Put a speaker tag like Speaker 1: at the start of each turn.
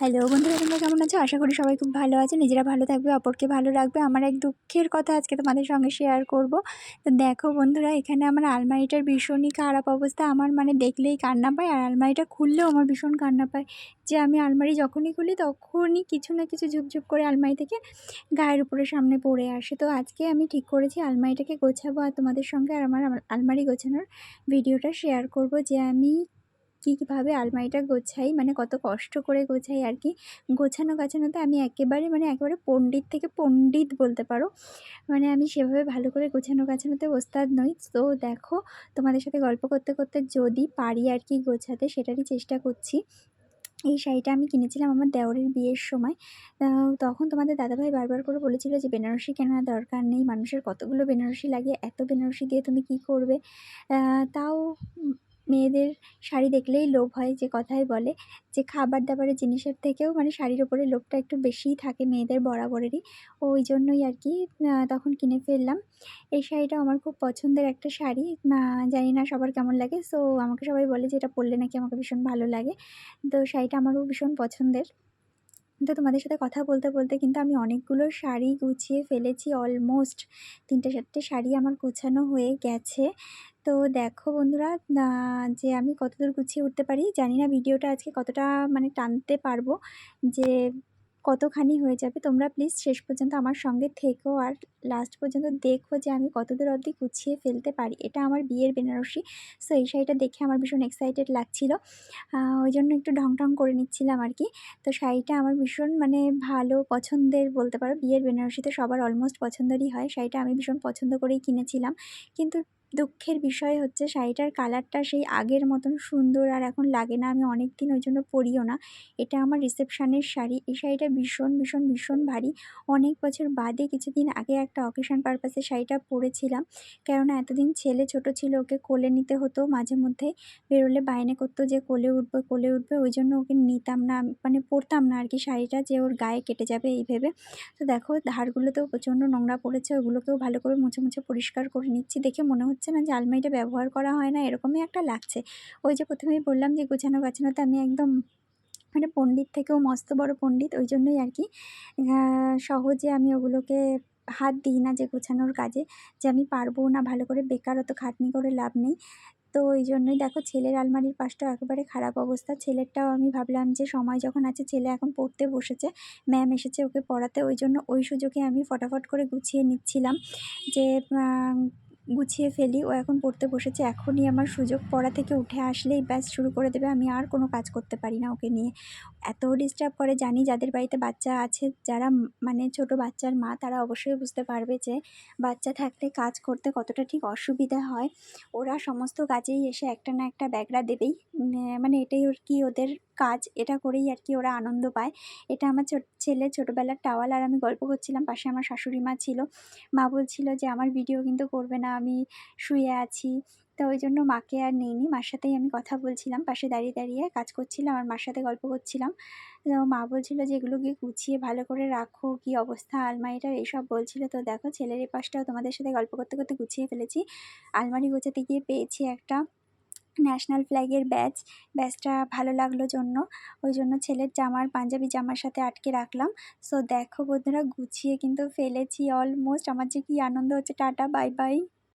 Speaker 1: Hello বন্ধুরা, তোমরা কেমন আছো? আশা করি সবাই খুব ভালো আছে। নিজেরা ভালো থাকবে, অপরকে ভালো রাখবে। আমার এক দুঃখের কথা আজকে তোমাদের সঙ্গে শেয়ার করব। তো দেখো বন্ধুরা, এখানে আমার আলমারিটার ভীষণই খারাপ অবস্থা। আমার মানে দেখলেই কান্না পায় আর আলমারিটা খুললেও আমার ভীষণ কান্না পায়। যে আমি আলমারি যখনই খুলি তখনই কিছু না কিছু ঝুপঝুপ করে আলমারি থেকে গায়ের উপরে সামনে পড়ে আসে। তো আজকে আমি ঠিক করেছি আলমারিটাকে গোছাবো আর তোমাদের সঙ্গে আর আমার আমার আলমারি গোছানোর ভিডিওটা শেয়ার করব যে আমি কী, কীভাবে আলমারিটা গোছাই মানে কত কষ্ট করে গোছাই আর কি। গোছানো, গাছানোতে আমি একেবারে মানে একেবারে পণ্ডিত থেকে পণ্ডিত বলতে পারো। মানে আমি সেভাবে ভালো করে গোছানো, গাছানোতে ওস্তাদ নই। তো দেখো, তোমাদের সাথে গল্প করতে করতে যদি পারি আর কি গোছাতে, সেটারই চেষ্টা করছি। এই শাড়িটা আমি কিনেছিলাম আমার দেওরের বিয়ের সময়। তখন তোমাদের দাদাভাই বারবার করে বলেছিল যে, বেনারসি কেনার দরকার নেই। মানুষের কতগুলো বেনারসি লাগে, এত বেনারসি দিয়ে তুমি কি করবে? তাও মেয়েদের শাড়ি দেখলেই লোভ হয় যে কথাই বলে, যে খাবার দাবারের জিনিসের থেকেও মানে শাড়ির ওপরে লোভটা একটু বেশিই থাকে মেয়েদের বরাবরেরই। ওই জন্যই আর কি তখন কিনে ফেললাম। এই শাড়িটা আমার খুব পছন্দের একটা শাড়ি। জানি না সবার কেমন লাগে। সো, আমাকে সবাই বলে যে এটা পরলে নাকি আমাকে ভীষণ ভালো লাগে। তো শাড়িটা আমারও ভীষণ পছন্দের। তো তোমাদের সাথে কথা বলতে বলতে কিন্তু আমি অনেকগুলো শাড়ি গুছিয়ে ফেলেছি। অলমোস্ট তিনটে, চারটে শাড়ি আমার গোছানো হয়ে গেছে। তো দেখো বন্ধুরা যে আমি কতদূর গুছিয়ে উঠতে পারি জানি না ভিডিওটা আজকে কতটা মানে টানতে পারব যে কতখানি হয়ে যাবে। তোমরা প্লিজ শেষ পর্যন্ত আমার সঙ্গে থেকো আর লাস্ট পর্যন্ত দেখো যে আমি কতদূর অবধি গুছিয়ে ফেলতে পারি। এটা আমার বিয়ের বেনারসি সো এই শাড়িটা দেখে আমার ভীষণ এক্সাইটেড লাগছিল। ওই জন্য একটু ঢং ঢং করে নিচ্ছিলাম আর কি। তো শাড়িটা আমার ভীষণ মানে ভালো পছন্দের বলতে পারো, বিয়ের বেনারসি তো সবার অলমোস্ট পছন্দেরই হয়। শাড়িটা আমি ভীষণ পছন্দ করেই কিনেছিলাম। কিন্তু দুঃখের বিষয় হচ্ছে শাড়িটার কালারটা সেই আগের মতন সুন্দর আর এখন লাগে না, আমি অনেক দিন ওই জন্য পরিও না। এটা আমার রিসেপশানের শাড়ি, এই শাড়িটা ভীষণ ভীষণ ভীষণ ভারী। অনেক বছর বাদে কিছুদিন আগে একটা অকেশন পারপাসে শাড়িটা পরেছিলাম। কেননা এতদিন ছেলে ছোট ছিল, ওকে কোলে নিতে হতো, মাঝে মধ্যে বেরোলে বাইনে করতো যে কোলে উঠবে কোলে উঠবে, ওই জন্য ওকে নিতাম না মানে পরতাম না আর কি শাড়িটা যে ওর গায়ে কেটে যাবে এই ভেবে। তো দেখো, ধারগুলোতেও প্রচণ্ড নোংরা পড়েছে, ওগুলোকেও ভালো করে মুছে মুছে পরিষ্কার করে নিচ্ছি দেখে মনে হচ্ছে হচ্ছে না যে আলমারিটা ব্যবহার করা হয় না, এরকমই একটা লাগছে। ওই যে প্রথমেই বললাম যে গোছানো গাছানোতে আমি একদম মানে পণ্ডিত থেকেও মস্ত বড় পণ্ডিত, ওই জন্যই আর কি। সহজে আমি ওগুলোকে হাত দিই না যে গোছানোর কাজে, যে আমি পারব না, ভালো করে বেকার অত খাটনি করে লাভ নেই। তো ওই জন্যই দেখো ছেলের আলমারির পাশটা একেবারে খারাপ অবস্থা। ছেলেরটাও আমি ভাবলাম যে সময় যখন আছে, ছেলে এখন পড়তে বসেছে, ম্যাম এসেছে ওকে পড়াতে, ওই জন্য ওই সুযোগে আমি ফটাফট করে গুছিয়ে নিচ্ছিলাম। যে গুছিয়ে ফেলি। ও এখন পড়তে বসেছে। এখনই আমার সুযোগ পড়া থেকে উঠে আসলেই ব্যাস শুরু করে দেবে। আমি আর কোনো কাজ করতে পারি না ওকে নিয়ে। এত ডিস্টার্ব করে জানি যাদের বাড়িতে বাচ্চা আছে, যারা মানে ছোট বাচ্চার মা, তারা অবশ্যই বুঝতে পারবে যে বাচ্চা থাকলে কাজ করতে কতটা ঠিক অসুবিধা হয়। ওরা সমস্ত কাজেই এসে একটা না একটা ব্যাগরা দেবেই। মানে এটাই ওর কি ওদের কাজ, এটা করেই আর কি ওরা আনন্দ পায়। এটা আমার ছেলে ছোটোবেলার টাওয়াল আর আমি গল্প করছিলাম। পাশে আমার শাশুড়ি মা ছিল। মা বলছিল যে, আমার ভিডিও কিন্তু করবে না। আমি শুয়ে আছি। তো ওই জন্য মাকে আর নেইনি। মার সাথেই আমি কথা বলছিলাম। পাশে দাঁড়িয়ে দাঁড়িয়ে কাজ করছিলাম আর মার সাথে গল্প করছিলাম। তো মা বলছিল যে এগুলোকে গুছিয়ে ভালো করে রাখো। কি অবস্থা? আলমারিটার এইসব বলছিল তো দেখো, ছেলের এই পাশটাও তোমাদের সাথে গল্প করতে করতে গুছিয়ে ফেলেছি। আলমারি গোছাতে গিয়ে পেয়েছি একটা ন্যাশনাল ফ্ল্যাগের ব্যাচ। ব্যাচটা ভালো লাগল জন্য। ওই জন্য ছেলের জামার, পাঞ্জাবি জামার সাথে আটকে রাখলাম। সো দেখো বন্ধুরা, গুছিয়ে কিন্তু ফেলেছি অলমোস্ট। আমার যে কী আনন্দ হচ্ছে, টাটা, বাই বাই।